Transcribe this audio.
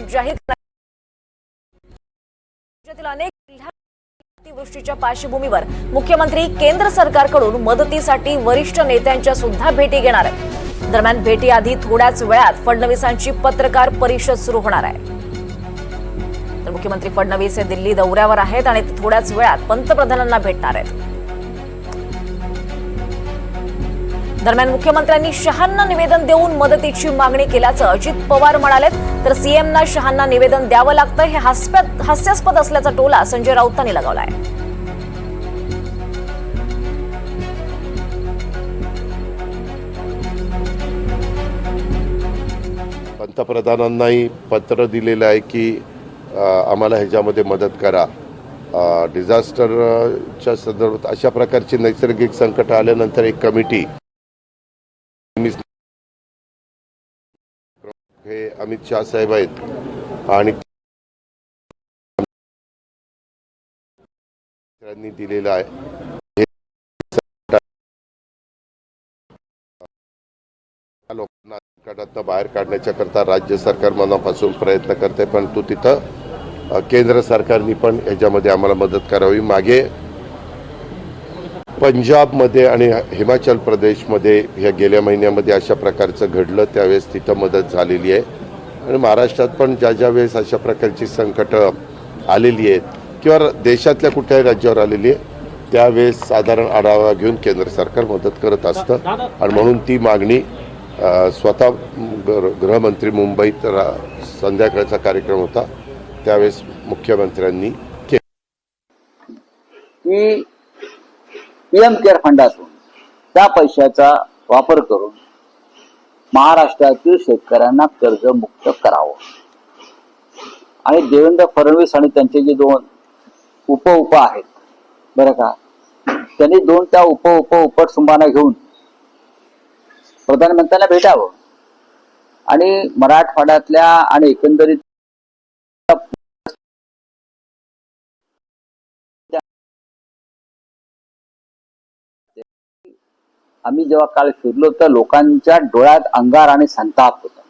जाहीर राज्यातील अनेक अतिवृष्टीच्या पार्श्वभूमीवर मुख्यमंत्री केंद्र सरकारकडून मदतीसाठी वरिष्ठ नेत्यांच्या सुद्धा भेटी घेणार आहेत. दरम्यान भेटीआधी थोड्याच वेळात फडणवीसांची पत्रकार परिषद सुरू होणार आहे. तर मुख्यमंत्री फडणवीस हे दिल्ली दौऱ्यावर आहेत आणि थोड्याच वेळात पंतप्रधानांना भेटणार आहेत. दरम्यान मुख्यमंत्र्यांनी शहांना निवेदन देऊन मदतीची मागणी केल्याचं अजित पवार म्हणाले तर सीएमना शहांना निवेदन द्यावं लागतं हे हास्यास्पद हास्यास्पद असल्याचा टोला संजय राऊतांनी लगावलाय. पंतप्रधानांनाही पत्र दिलेलं आहे की आम्हाला ह्याच्यामध्ये मदत करा. डिझास्टरच्या संदर्भात अशा प्रकारची नैसर्गिक संकट आल्यानंतर एक कमिटी हे अमित शाह साहेब आहेत. आणि त्यांनी दिलेलं आहे. लोकांना संकटातनं बाहेर काढण्याच्या करता राज्य सरकार मनापासून प्रयत्न करते परंतु तिथं केंद्र सरकारनी पण याच्यामध्ये आम्हाला मदत करावी. मागे पंजाबमध्ये आणि हिमाचल प्रदेशमध्ये ह्या गेल्या महिन्यामध्ये अशा प्रकारचं घडलं त्यावेळेस तिथं मदत झालेली आहे. आणि महाराष्ट्रात पण ज्या ज्या वेळेस अशा प्रकारची संकटं आलेली आहेत किंवा देशातल्या कुठल्याही राज्यावर आलेली आहे त्यावेळेस साधारण आढावा घेऊन केंद्र सरकार मदत करत असतं. आणि म्हणून ती मागणी स्वतः गृहमंत्री मुंबईत रा- संध्याकाळचा कार्यक्रम होता. त्यावेळेस मुख्यमंत्र्यांनी केला पीएम केअर फंडातून त्या पैशाचा वापर करून महाराष्ट्रातील शेतकऱ्यांना कर्जमुक्त करावं. आणि देवेंद्र फडणवीस आणि त्यांचे जे दोन उप उप आहेत बरं का त्यांनी दोन त्या उप उप उपटसुंबांना घेऊन प्रधानमंत्र्यांना भेटावं. आणि मराठवाड्यातल्या आणि एकंदरीत आम्ही जेव्हा काल फिरलो तर लोकांच्या डोळ्यात अंगार आणि संताप होता.